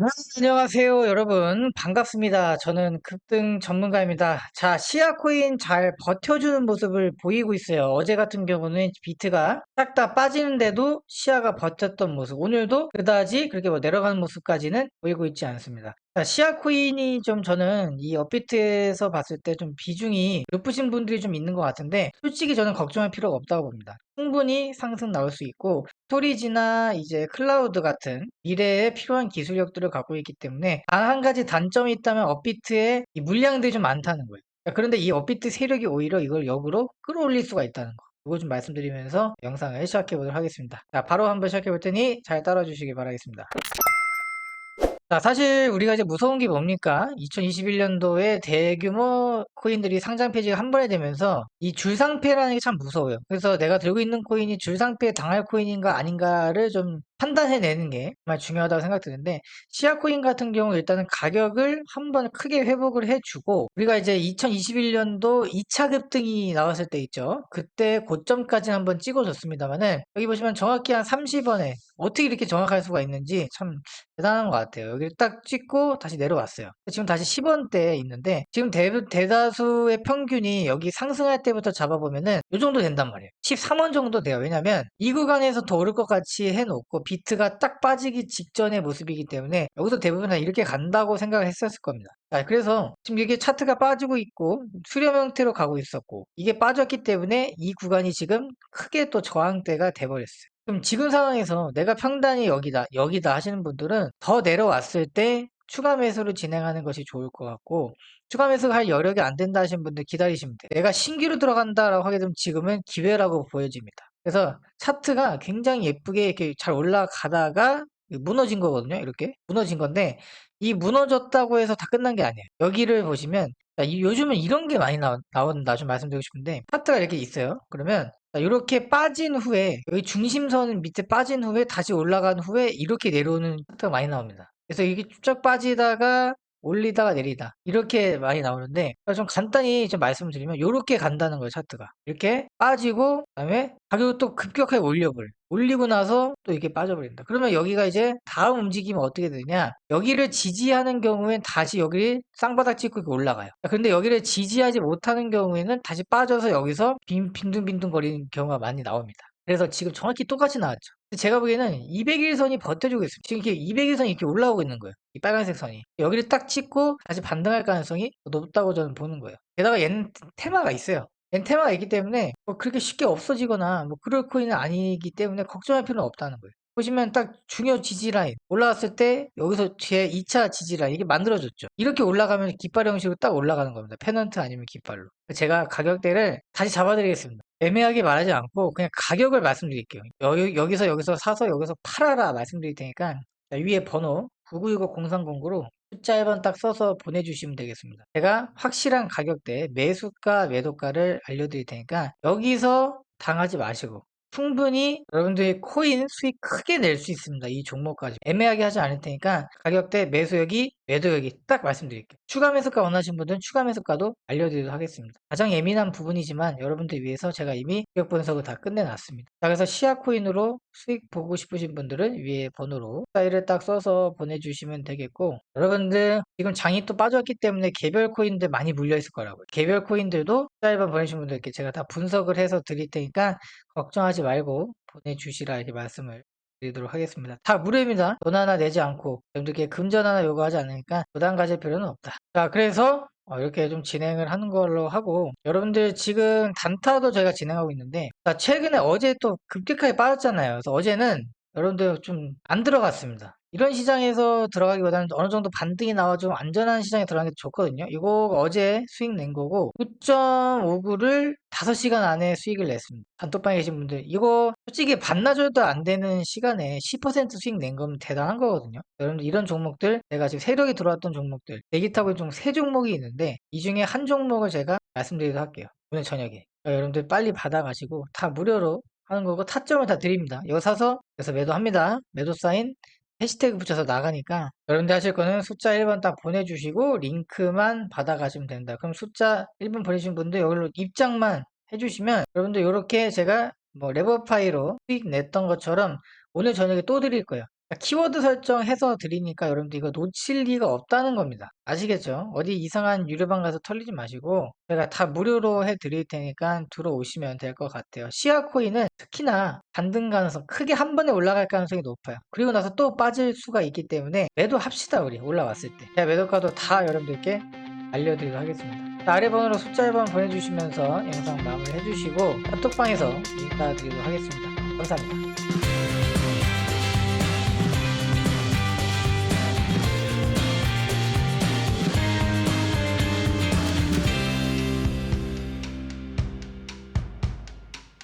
네, 안녕하세요, 여러분. 반갑습니다. 저는 급등 전문가입니다. 자, 시아 코인 잘 버텨주는 모습을 보이고 있어요. 어제 같은 경우는 비트가 싹다 빠지는데도 시아가 버텼던 모습. 오늘도 그다지 그렇게 뭐 내려가는 모습까지는 보이고 있지 않습니다. 자, 시아 코인이 좀 저는 이 업비트에서 봤을 때 좀 비중이 높으신 분들이 좀 있는 것 같은데 솔직히 저는 걱정할 필요가 없다고 봅니다. 충분히 상승 나올 수 있고 스토리지나 이제 클라우드 같은 미래에 필요한 기술력들을 갖고 있기 때문에 단 한 가지 단점이 있다면 업비트에 이 물량들이 좀 많다는 거예요. 자, 그런데 이 업비트 세력이 오히려 이걸 역으로 끌어올릴 수가 있다는 거. 이거 좀 말씀드리면서 영상을 시작해 보도록 하겠습니다. 자, 바로 한번 시작해 볼 테니 잘 따라 주시기 바라겠습니다. 자, 사실 우리가 이제 무서운 게 뭡니까? 2021년도에 대규모 코인들이 상장 폐지가 한 번에 되면서 이 줄상폐라는 게 참 무서워요. 그래서 내가 들고 있는 코인이 줄상폐 당할 코인인가 아닌가를 좀 판단해내는 게 정말 중요하다고 생각드는데 시아코인 같은 경우 일단은 가격을 한번 크게 회복을 해주고 우리가 이제 2021년도 2차 급등이 나왔을 때 있죠. 그때 고점까지 한번 찍어줬습니다만은 여기 보시면 정확히 한 30원에 어떻게 이렇게 정확할 수가 있는지 참 대단한 것 같아요. 여기를 딱 찍고 다시 내려왔어요. 지금 다시 10원대에 있는데 지금 대, 대다수의 평균이 여기 상승할 때부터 잡아보면은 이 정도 된단 말이에요. 13원 정도 돼요. 왜냐면 이 구간에서 더 오를 것 같이 해놓고 비트가 딱 빠지기 직전의 모습이기 때문에 여기서 대부분 이렇게 간다고 생각을 했었을 겁니다. 자, 그래서 지금 이게 차트가 빠지고 있고 수렴 형태로 가고 있었고 이게 빠졌기 때문에 이 구간이 지금 크게 또 저항대가 돼버렸어요. 그럼 지금 상황에서 내가 평단이 여기다, 여기다 하시는 분들은 더 내려왔을 때 추가 매수를 진행하는 것이 좋을 것 같고 추가 매수가 할 여력이 안 된다 하시는 분들 기다리시면 돼요. 내가 신규로 들어간다라고 하게 되면 지금은 기회라고 보여집니다. 그래서 차트가 굉장히 예쁘게 이렇게 잘 올라가다가 무너진 거거든요. 이렇게 무너진 건데 이 무너졌다고 해서 다 끝난 게 아니에요. 여기를 보시면 요즘은 이런 게 많이 나온, 나온다 좀 말씀드리고 싶은데 차트가 이렇게 있어요. 그러면 이렇게 빠진 후에 여기 중심선 밑에 빠진 후에 다시 올라간 후에 이렇게 내려오는 차트가 많이 나옵니다. 그래서 이게 쭉 빠지다가 올리다가 내리다. 이렇게 많이 나오는데 좀 간단히 좀 말씀드리면 이렇게 간다는 거예요 차트가. 이렇게 빠지고 그다음에 가격을 또 급격하게 올려버려 올리고 나서 또 이렇게 빠져버린다. 그러면 여기가 이제 다음 움직임은 어떻게 되냐? 여기를 지지하는 경우엔 다시 여기 쌍바닥 찍고 올라가요. 근데 여기를 지지하지 못하는 경우에는 다시 빠져서 여기서 빈, 빈둥빈둥 거리는 경우가 많이 나옵니다. 그래서 지금 정확히 똑같이 나왔죠 제가 보기에는 200일선이 버텨주고 있어요. 지금 이렇게 200일선이 이렇게 올라오고 있는 거예요. 이 빨간색 선이. 여기를 딱 찍고 다시 반등할 가능성이 높다고 저는 보는 거예요. 게다가 얘는 테마가 있어요. 얘는 테마가 있기 때문에 뭐 그렇게 쉽게 없어지거나 뭐 그럴 코인은 아니기 때문에 걱정할 필요는 없다는 거예요. 보시면 딱 중요 지지 라인 올라왔을 때 여기서 제 2차 지지 라인 이게 만들어졌죠. 이렇게 올라가면 깃발 형식으로 딱 올라가는 겁니다. 페넌트 아니면 깃발로. 제가 가격대를 다시 잡아드리겠습니다. 애매하게 말하지 않고 그냥 가격을 말씀드릴게요. 여, 여기서 여기서 사서 여기서 팔아라 말씀드릴 테니까 위에 번호 9965-0309로 숫자 1번 딱 써서 보내주시면 되겠습니다. 제가 확실한 가격대 매수가 매도가를 알려드릴 테니까 여기서 당하지 마시고 충분히 여러분들이 코인 수익 크게 낼 수 있습니다. 이 종목까지. 애매하게 하지 않을 테니까 가격대 매수여기, 매도여기 딱 말씀드릴게요. 추가 매수가 원하시는 분들은 추가 매수가도 알려드리도록 하겠습니다. 가장 예민한 부분이지만 여러분들 위해서 제가 이미 가격 분석을 다 끝내놨습니다. 자, 그래서 시아 코인으로 수익 보고 싶으신 분들은 위에 번호로 파일을 딱 써서 보내주시면 되겠고 여러분들 지금 장이 또 빠졌기 때문에 개별 코인들 많이 물려있을 거라고요. 개별 코인들도 짧은 보내신 분들께 제가 다 분석을 해서 드릴 테니까 걱정하지 말고 보내주시라 이렇게 말씀을 드리도록 하겠습니다. 다 무료입니다. 돈 하나 내지 않고 여러분들께 금전 하나 요구하지 않으니까 부담 가질 필요는 없다. 자 그래서 어, 이렇게 좀 진행을 하는 걸로 하고 여러분들 지금 단타도 저희가 진행하고 있는데 자, 최근에 어제 또 급격하게 빠졌잖아요. 그래서 어제는 여러분들 좀 안 들어갔습니다. 이런 시장에서 들어가기보다는 어느 정도 반등이 나와 좀 안전한 시장에 들어가는 게 좋거든요. 이거 어제 수익 낸 거고 9.59를 5시간 안에 수익을 냈습니다. 단톡방에 계신 분들 이거 솔직히 반나절도 안 되는 시간에 10% 수익 낸 거면 대단한 거거든요. 여러분들 이런 종목들 내가 지금 세력이 들어왔던 종목들 대기 타고 좀 세 종목이 있는데 이 중에 한 종목을 제가 말씀드리도록 할게요. 오늘 저녁에 그러니까 여러분들 빨리 받아가시고 다 무료로 하는 거고 타점을 다 드립니다. 이거 사서 그래서 매도합니다. 매도 사인 해시태그 붙여서 나가니까 여러분들 하실 거는 숫자 1번 딱 보내주시고 링크만 받아가시면 됩니다. 그럼 숫자 1번 보내신 분들 여기로 입장만 해주시면 여러분들 이렇게 제가 뭐 레버 파이로 수익 냈던 것처럼 오늘 저녁에 또 드릴 거예요. 키워드 설정해서 드리니까 여러분들 이거 놓칠 리가 없다는 겁니다. 아시겠죠? 어디 이상한 유료방 가서 털리지 마시고 제가 다 무료로 해드릴 테니까 들어오시면 될 것 같아요. 시아코인은 특히나 반등 가능성 크게 한 번에 올라갈 가능성이 높아요. 그리고 나서 또 빠질 수가 있기 때문에 매도합시다 우리 올라왔을 때. 제가 매도가도 다 여러분들께 알려드리도록 하겠습니다. 자, 아래 번호로 숫자 1번 보내주시면서 영상 마무리 해주시고 카톡방에서 인사드리도록 하겠습니다. 감사합니다.